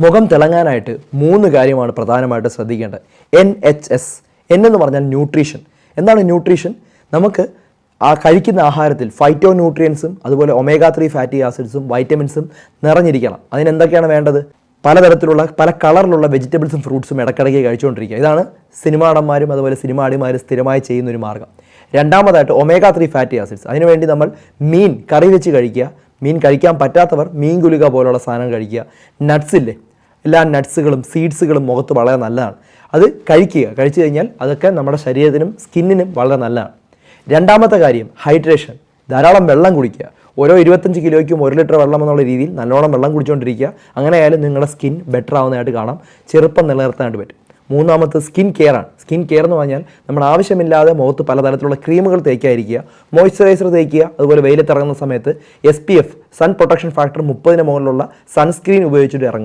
മുഖം തിളങ്ങാനായിട്ട് മൂന്ന് കാര്യമാണ് പ്രധാനമായിട്ട് ശ്രദ്ധിക്കേണ്ടത്. എൻ എച്ച് എസ് എൻ എന്ന് പറഞ്ഞാൽ ന്യൂട്രീഷൻ എന്താണ് ന്യൂട്രീഷൻ നമുക്ക് ആ കഴിക്കുന്ന ആഹാരത്തിൽ ഫൈറ്റോ ന്യൂട്രിയൻസും അതുപോലെ ഒമേഗ ത്രീ ഫാറ്റി ആസിഡ്സും വൈറ്റമിൻസും നിറഞ്ഞിരിക്കണം. അതിനെന്തൊക്കെയാണ് വേണ്ടത്? പലതരത്തിലുള്ള പല കളറിലുള്ള വെജിറ്റബിൾസും ഫ്രൂട്ട്സും ഇടയ്ക്കിടയ്ക്ക് കഴിച്ചുകൊണ്ടിരിക്കുക. ഇതാണ് സിനിമാടന്മാരും അതുപോലെ സിനിമാടിമാരും സ്ഥിരമായി ചെയ്യുന്ന ഒരു മാർഗം രണ്ടാമതായിട്ട് ഒമേഗ ത്രീ ഫാറ്റി ആസിഡ്സ് അതിനുവേണ്ടി നമ്മൾ മീൻ കറി വെച്ച് കഴിക്കുക. മീൻ കഴിക്കാൻ പറ്റാത്തവർ മീൻ ഗുലിക പോലുള്ള സാധനം കഴിക്കുക. നട്ട്സ് ഇല്ലേ? എല്ലാ നട്ട്സുകളും സീഡ്സുകളും മുഖത്ത് വളരെ നല്ലതാണ്. അത് കഴിക്കുക. കഴിച്ചു കഴിഞ്ഞാൽ അതൊക്കെ നമ്മുടെ ശരീരത്തിനും സ്കിന്നിനും വളരെ നല്ലതാണ്. രണ്ടാമത്തെ കാര്യം ഹൈഡ്രേഷൻ ധാരാളം വെള്ളം കുടിക്കുക. ഓരോ ഇരുപത്തഞ്ച് കിലോയ്ക്കും ഒരു ലിറ്റർ വെള്ളം എന്നുള്ള രീതിയിൽ നല്ലോണം വെള്ളം കുടിച്ചുകൊണ്ടിരിക്കുക. അങ്ങനെ ആയാലും നിങ്ങളുടെ സ്കിൻ ബെറ്റർ ആവുന്നതായിട്ട് കാണാം. ചെറുപ്പം നിലനിർത്താനായിട്ട് പറ്റും. മൂന്നാമത്തെ സ്കിൻ കെയർ ആണ്. സ്കിൻ കെയർ എന്ന് പറഞ്ഞാൽ നമ്മൾ ആവശ്യമില്ലാതെ മുഖത്ത് പലതരത്തിലുള്ള ക്രീമുകൾ തേക്കാതിരിക്കുക. മോയ്സ്ചറൈസർ തേക്കുക. അതുപോലെ വെയിലത്തിറങ്ങുന്ന സമയത്ത് എസ് സൺ പ്രൊട്ടക്ഷൻ ഫാക്ടർ മുപ്പതിന് മുകളിലുള്ള സൺസ്ക്രീൻ ഉപയോഗിച്ചിട്ട് ഇറങ്ങുക.